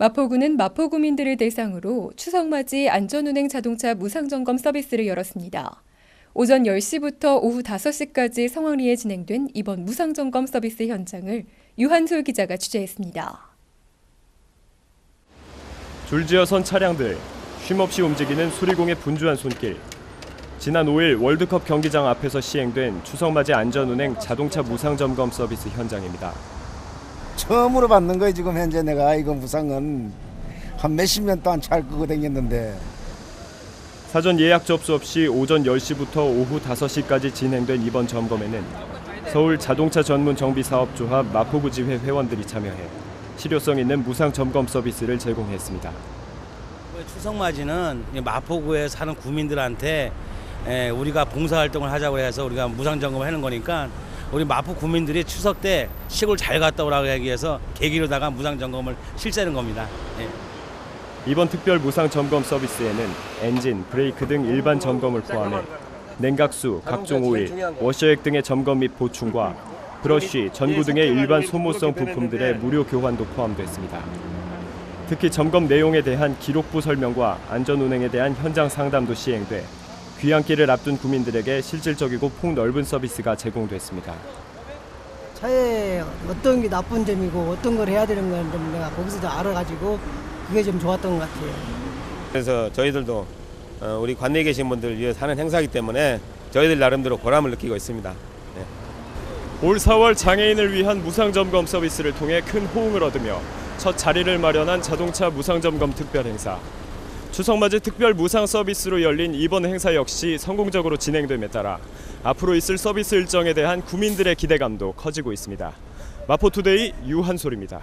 마포구는 마포구민들을 대상으로 추석맞이 안전운행 자동차 무상점검 서비스를 열었습니다. 오전 10시부터 오후 5시까지 성황리에 진행된 이번 무상점검 서비스 현장을 유한솔 기자가 취재했습니다. 줄지어 선 차량들, 쉼없이 움직이는 수리공의 분주한 손길. 지난 5일 월드컵 경기장 앞에서 시행된 추석맞이 안전운행 자동차 무상점검 서비스 현장입니다. 처음으로 받는 거예요 지금 현재 내가 이거 무상은 한 몇십 년 동안 잘 끄고 다녔는데 사전 예약 접수 없이 오전 10시부터 오후 5시까지 진행된 이번 점검에는 서울 자동차 전문 정비 사업 조합 마포구 지회 회원들이 참여해 실효성 있는 무상 점검 서비스를 제공했습니다. 추석 맞이는 이 마포구에 사는 구민들한테 에, 우리가 봉사 활동을 하자고 해서 우리가 무상 점검을 하는 거니까 우리 마포 구민들이 추석 때 시골 잘 갔다 오라고 하기 위해서 계기로다가 무상 점검을 실시하는 겁니다. 예. 이번 특별 무상 점검 서비스에는 엔진, 브레이크 등 일반 점검을 포함해 냉각수, 각종 오일, 워셔액 등의 점검 및 보충과 브러쉬, 전구 등의 일반 소모성 부품들의 무료 교환도 포함됐습니다. 특히 점검 내용에 대한 기록부 설명과 안전 운행에 대한 현장 상담도 시행돼 귀향길을 앞둔 구민들에게 실질적이고 폭넓은 서비스가 제공됐습니다. 차에 어떤 게 나쁜 점이고 어떤 걸 해야 되는 건좀 내가 거기서도 알아가지고 그게 좀 좋았던 것 같아요. 그래서 저희들도 어, 우리 관내에 계신 분들 위해서 하는 행사이기 때문에 저희들 나름대로 보람을 느끼고 있습니다. 올 4월 장애인을 위한 무상 점검 서비스를 통해 큰 호응을 얻으며 첫 자리를 마련한 자동차 무상 점검 특별 행사. 추석맞이 특별 무상 서비스로 열린 이번 행사 역시 성공적으로 진행됨에 따라 앞으로 있을 서비스 일정에 대한 구민들의 기대감도 커지고 있습니다. 마포투데이 유한솔입니다.